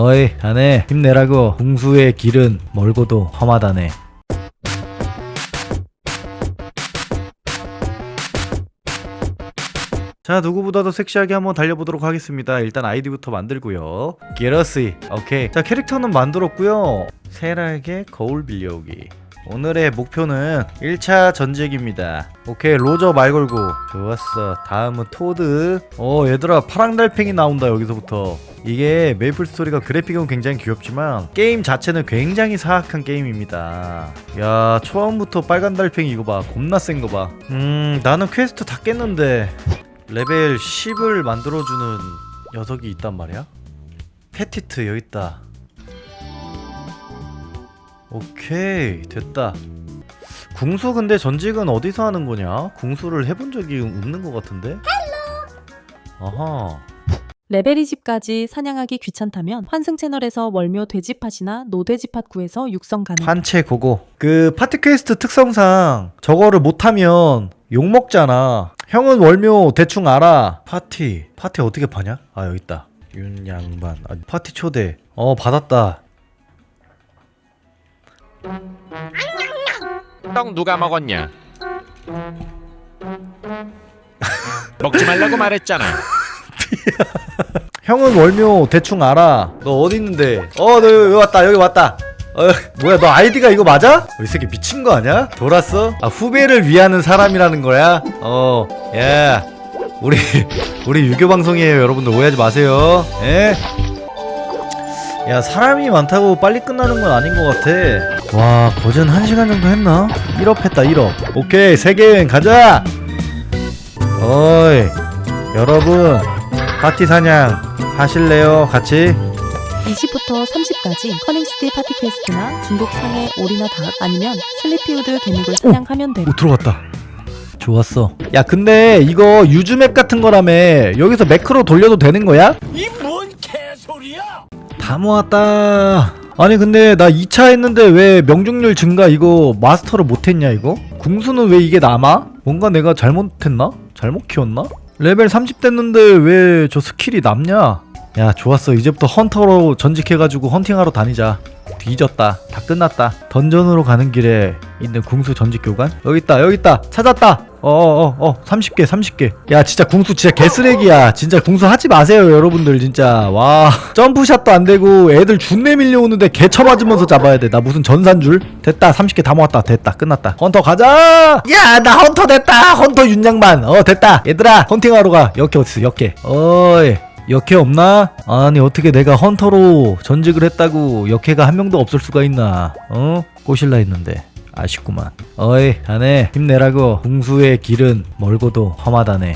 어이 자네 힘내라고. 궁수의 길은 멀고도 험하다네. 자 누구보다도 섹시하게 한번 달려보도록 하겠습니다. 일단 아이디부터 만들고요. 게러스이 오케이. 자 캐릭터는 만들었고요. 세라에게 거울 빌려오기 오늘의 목표는 1차 전쟁입니다. 오케이 로저 말 걸고. 좋았어. 다음은 토드. 어 얘들아 파랑달팽이 나온다 여기서부터. 이게 메이플 스토리가 그래픽은 굉장히 귀엽지만 게임 자체는 굉장히 사악한 게임입니다. 야 처음부터 빨간 달팽이 이거 봐. 겁나 센 거 봐 음 나는 퀘스트 다 깼는데 레벨 10을 만들어주는 녀석이 있단 말이야? 페티트 여기 있다 오케이 됐다. 궁수 근데 전직은 어디서 하는 거냐? 궁수를 해본 적이 없는 것 같은데? 아하. 레벨 20까지 사냥하기 귀찮다면 환승 채널에서 월묘 돼지팟이나 노돼지팟 구해서 육성 가능. 판체 고고. 그 파티 퀘스트 특성상 저거를 못하면 욕먹잖아. 형은 월묘 대충 알아. 파티. 파티 어떻게 파냐? 아 여기 있다. 윤 양반. 아, 파티 초대. 어 받았다 떡 누가 먹었냐? 먹지 말라고 말했잖아. 형은 월묘 대충 알아 너 어디 있는데 어 너 여기 왔다 여기 왔다 어 뭐야 너 아이디가 이거 맞아? 이 새끼 미친 거 아니야? 돌았어? 아 후배를 위하는 사람이라는 거야? 어 야 우리 우리 유교 방송이에요 여러분들 오해하지 마세요 예? 야 사람이 많다고 빨리 끝나는 건 아닌 것 같아 와 거진 1시간 정도 했나? 1업 했다 1업 오케이 세계여행 가자 어이 여러분 파티 사냥 하실래요 같이? 20부터 30까지 커닝시티 파티 퀘스트나 중국 상해 오리나 닭 아니면 슬리피우드 개미굴 사냥하면 돼. 오 들어갔다 좋았어 야 근데 이거 유즈맵 같은 거라며 여기서 매크로 돌려도 되는 거야? 이 뭔 개소리야 다 모았다 아니 근데 나 2차 했는데 왜 명중률 증가 이거 마스터를 못했냐 이거? 궁수는 왜 이게 남아? 뭔가 내가 잘못했나? 잘못 키웠나? 레벨 30 됐는데 왜 저 스킬이 남냐? 야 좋았어 이제부터 헌터로 전직해가지고 헌팅하러 다니자 뒤졌다 다 끝났다 던전으로 가는 길에 있는 궁수 전직 교관 여기 있다 여기 있다 찾았다 어 어 어 30개 30개. 야 진짜 궁수 진짜 개쓰레기야. 진짜 궁수 하지 마세요 여러분들 진짜. 와. 점프샷도 안 되고 애들 준내 밀려오는데 개 쳐 맞으면서 잡아야 돼. 나 무슨 전산줄? 됐다 30개 다 모았다. 됐다 끝났다. 헌터 가자! 야 나 헌터 됐다! 헌터 윤장만. 어 됐다. 얘들아 헌팅하러 가. 역해 어딨어 역해? 어이 역해 없나? 아니 어떻게 내가 헌터로 전직을 했다고 역해가 한 명도 없을 수가 있나? 어? 꼬실라 했는데 아쉽구만. 어이 자네 힘내라고 궁수의 길은 멀고도 험하다네.